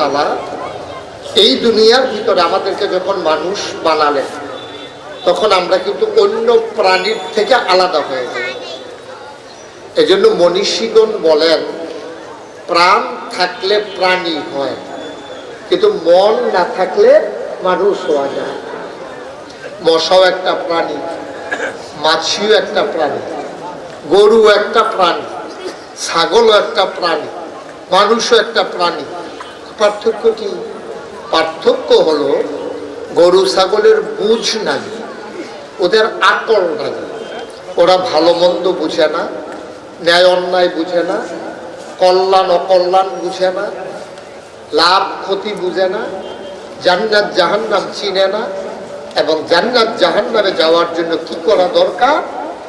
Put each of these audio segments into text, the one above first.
তাআলা এই দুনিয়ার ভিতরে আমাদেরকে যখন মানুষ বানালেন, তখন আমরা কিন্তু অন্য প্রাণীর থেকে আলাদা হয়ে যাই এজন্য মনীষীগণ বলেন, প্রাণ থাকলে প্রাণী হয়, কিন্তু মন না থাকলে মানুষ হওয়া যায় মশাও একটা প্রাণী, মাছিও একটা প্রাণী গরু একটা প্রাণী, ছাগলও একটা প্রাণী, মানুষও একটা প্রাণী। পার্থক্য কি পার্থক্য হলো গরু, ছাগলের বুঝ নাই, ওদের আকল নাই। ওরা ভালো মন্দ বুঝে না, ন্যায় অন্যায় বুঝে না, কল্যাণ অকল্যাণ বুঝে না, লাভ ক্ষতি বুঝে না, জান্নাত জাহান্নাম চিনে না এবং জান্নাত জাহান্নামে যাওয়ার জন্য কি করা দরকার?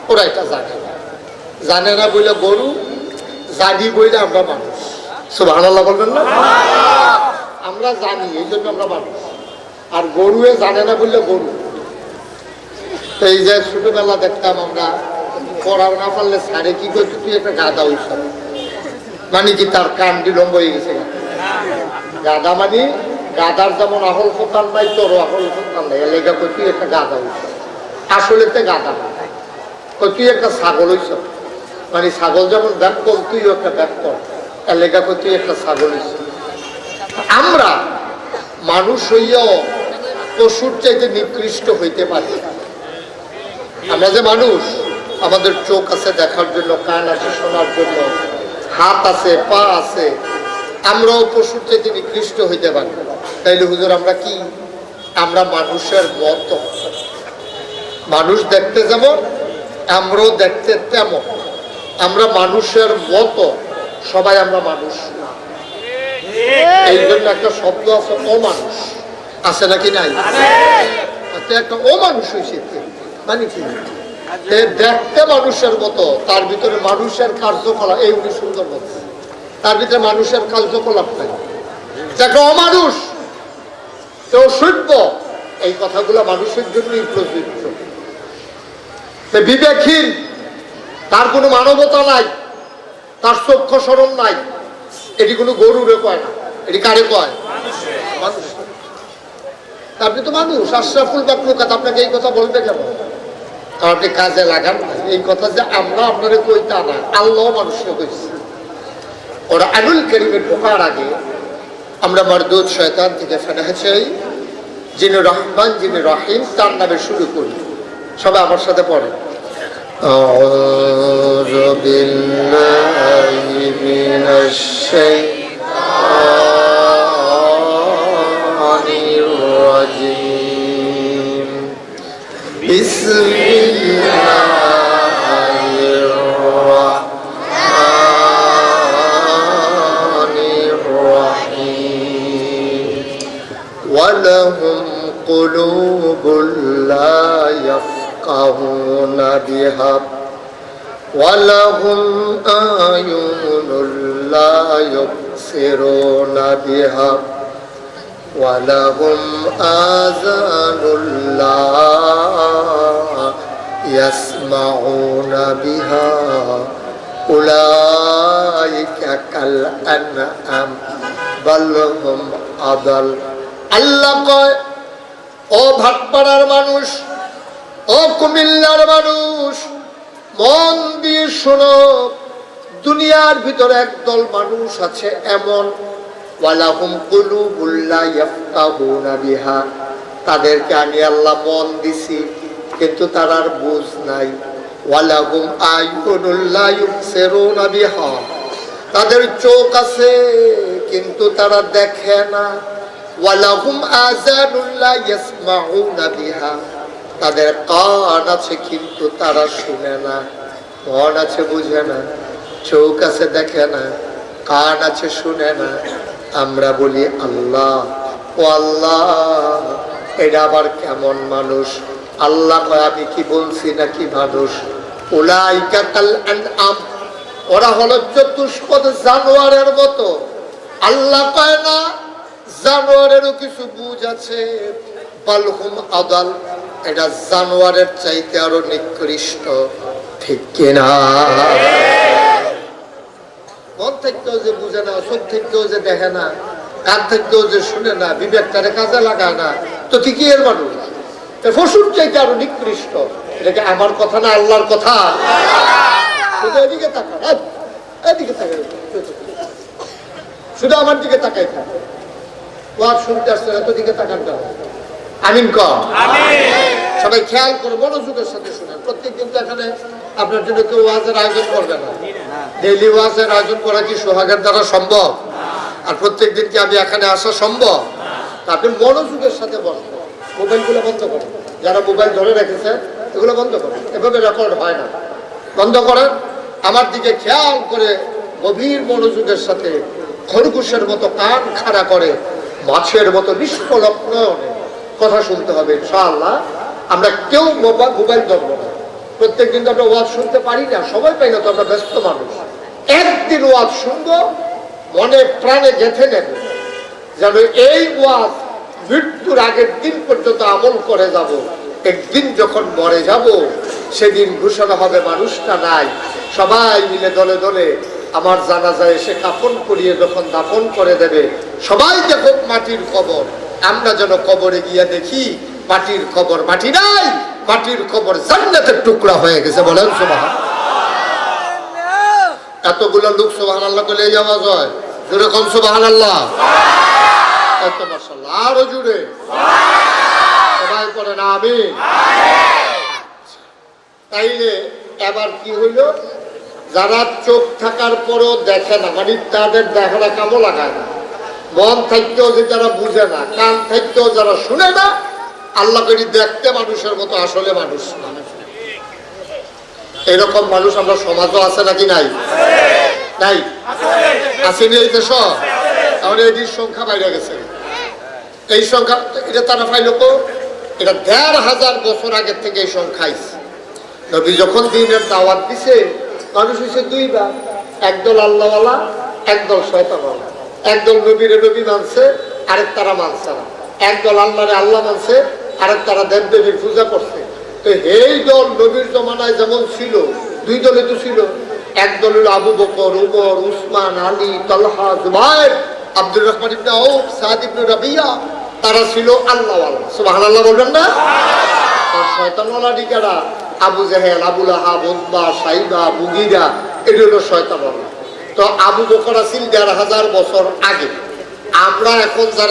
ওরা এটা জানে না। জানে না বলে গরু, জানি বইলে আমরা মানুষ। সুবহানাল্লাহ বলবেন না? আমরা জানি, এই জন্য আমরা মানুষ। আর গরুয়ে জানে না বললে গরু। এই যে ছোটবেলা দেখতাম আমরা, পড়াও না পারলে সারে কি করতে, তুই একটা গাদা হইস। মানে কি তার কানটি লম্ব হয়ে গেছে? গাদা মানে গাদার যেমন আহল ফোতান নাই তোর আহল ফোতান নাই। এলাকা কই, তুই একটা গাদা হইস। আসলে তে গাদা কই, তুই একটা ছাগল হইস। মানে ছাগল যেমন ব্যাক কর তুইও একটা ব্যাক কর এলাকা একটা ছাগল আমরা মানুষ হইয়াও পশুর চাইতে নিকৃষ্ট হইতে পারি আমরা যে মানুষ, আমাদের চোখ আছে দেখার জন্য, কান আছে শোনার জন্য, হাত আছে, পা আছে, আমরাও পশুর চাইতে নিকৃষ্ট হইতে পারি তাইলে হুজুর, আমরা কি? আমরা মানুষের মত। মানুষ দেখতে যেমন, আমরাও দেখতে তেমন। আমরা মানুষের মতো। সবাই আমরা মানুষ না। এই জন্য একটা শব্দ আছে অমানুষ। আছে নাকি নাই? একটা অমানুষ হয়েছে। মানে কি? দেখতে মানুষের মতো তার ভিতরে মানুষের কার্যকলাপ এই উনি সুন্দর বলছে। তার ভিতরে মানুষের কার্যকলাপ নাই। যাকে অমানুষ কেউ সভ্য এই কথাগুলো মানুষের জন্যই প্রযোজ্য। বিবেকহীন তার কোনো মানবতা নাই। তার চক্ষু সরম নাই এটি কোনো গরুরে কয় না এটি কারে কয় মানুষ আপনি তো মানুষ আশরাফুল বাকলুকাত আপনাকে এই কথা বলবে কেন কারণ আপনি কাজে লাগান না। এই কথা যে আমরা আপনারে কই তা না আল্লাহ মানুষকে কইছে ওরা আনুল করিমে ঢোকার আগে আমরা মারদুদ শয়তান থেকে ফেনা চাই যিনি রহমান যিনি রহিম তার নামে শুরু করি সবাই আমার সাথে পড়ে أعوذ بالله من الشيطان ولهم أعين لا يبصرون بها ولهم آذان لا يسمعون بها أولئك كالأنعام بل هم أضل আল্লাহ কয় ও ভাটপাড়ার মানুষ ও কুমিল্লার মানুষ মন দিয়ে শোনো, দুনিয়ার ভিতরে একদল মানুষ আছে এমন তাদেরকে আমি আল্লাহ মন দিছি, কিন্তু তার আর বুঝ নাই। ওয়ালাহুম তাদের চোখ আছে, কিন্তু তারা দেখে না। ওয়ালাহুম তাদের কান আছে, কিন্তু তারা শুনে না। মন আছে বুঝে না, চোখ আছে দেখে না, কান আছে শুনে না। আমরা বলি, আল্লাহ, ও আল্লাহ, এটা আবার কেমন মানুষ? আল্লাহ কয়, আমি কি বলছি মানুষ? উলাইকা কাল আনআম, ওরা হলো চতুষ্পদ জানোয়ারের মতো। আল্লাহ কয় না, জানোয়ারেরও কিছু বুঝ আছে। বালহুম আদাল, এটা জানোয়ারের চাইতে আরও নিকৃষ্ট। ঠিক কিনা মন থেকেও যে বুঝে না, চোখ থেকেও যে দেখে না, কান থাকতেও যে শুনে না, বিবেকটারে কাজে লাগায় না, তো কি এর মানুষ। পশুর চাইতে আরও নিকৃষ্ট। এটা আমার কথা না আল্লাহর কথা? শুধু এদিকে তাকা এদিকে তাকা শুধু আমার দিকে তাকাই থাক। ওয়াজ শুনতে আসছে এত দিকে তাকান কেন? আমিন কর সবাই খেয়াল করে মনোযোগের সাথে শুনেন। প্রত্যেক দিন তো এখানে আপনার জন্য কেউ ওয়াজের আয়োজন করবে না। ডেইলি ওয়াজের আয়োজন করা কি সোহাগের দ্বারা সম্ভব? আর প্রত্যেক দিন কি আমি এখানে আসা সম্ভব? আপনি মনোযোগের সাথে বসবেন মোবাইলগুলো বন্ধ করেন। যারা মোবাইল ধরে রেখেছেন এগুলো বন্ধ করেন। এভাবে রেকর্ড হয় না। বন্ধ করেন। আমার দিকে খেয়াল করে গভীর মনোযোগের সাথে খরগোশের মতো কান খাড়া করে মাছের মতো নিষ্কলক নয়নে কথা শুনতে হবে, ইনশাআল্লাহ। আমরা কেউ মোবাইল মোবাইল ধরবো না। প্রত্যেক দিন তো আমরা ওয়াজ শুনতে পারি না, সময় পাই না তো আমরা ব্যস্ত মানুষ। একদিন ওয়াজ শুনব, মনে প্রাণে গেঁথে নেবে, যেন এই ওয়াজ মৃত্যুর আগের দিন পর্যন্ত আমল করে যাব। একদিন যখন মরে যাব, সেদিন ঘোষণা হবে, মানুষটা নাই। সবাই মিলে দলে দলে আমার জানাজায় এসে কাফন করিয়ে যখন দাফন করে দেবে, সবাই দেখুক মাটির কবর। আমরা যেন কবরে গিয়ে দেখি মাটির কবর মাটি নাই মাটির কবর জান্নাতের টুকরা হয়ে গেছে বলেন সোমাহা এতগুলো লোক সোবাহান আল্লাহ বলে আওয়াজ হয় জোরে কম সোবাহান আল্লাহ এত মাসাল্লাহ আরও জুড়ে সবাই করে না আমি তাইলে এবার কি হইল? যারা চোখ থাকার পরও দেখে না মানে তাদের দেখাটা কামও লাগায় না? মন থাকতেও যে যারা বুঝে না, কান থাকতেও যারা শুনে না আল্লাহ করি দেখতে মানুষের মতো, আসলে মানুষ এরকম মানুষ আমরা সমাজও আছে নাকি নাই? নাই? আসেনি এই দেশ? তাহলে এটির সংখ্যা বাইরে গেছে। এই সংখ্যা, এটা তারা পাইল কো এটা দেড় হাজার বছর আগের থেকে এই সংখ্যা নবী যখন দিনের দাওয়াত দিছে, মানুষ হয়েছে দুই ভাগ একদল আল্লাহওয়ালা, একদল শয়তানওয়ালা। একদল নবীরে নবী মানছে, আরেক তারা মানছে না। একদল আল্লাহরে আল্লাহ মানছে, আরেক তারা দেব দেবীর পূজা করছে। তো এই দল নবীর জমানায় যেমন ছিল, দুই দলে তো ছিল। এক দল আবু বকর, উমর, উসমান, আলী, তলহা, জুবাইর, আব্দুর রহমান ইবনে আউফ, সাদ ইবনে রাবিয়া, তারা ছিল আল্লাহ আল্লাহওয়ালা। সুবহানাল্লাহ বলবেন না? শয়তানওয়ালা ডিকারা আবু জাহেল আবুল আহাব সাইবা, মুগিরা এগুলো শয়তানওয়ালা। তো আবু বকর আসিল দেড় হাজার বছর আগে। আমরা এখন যারা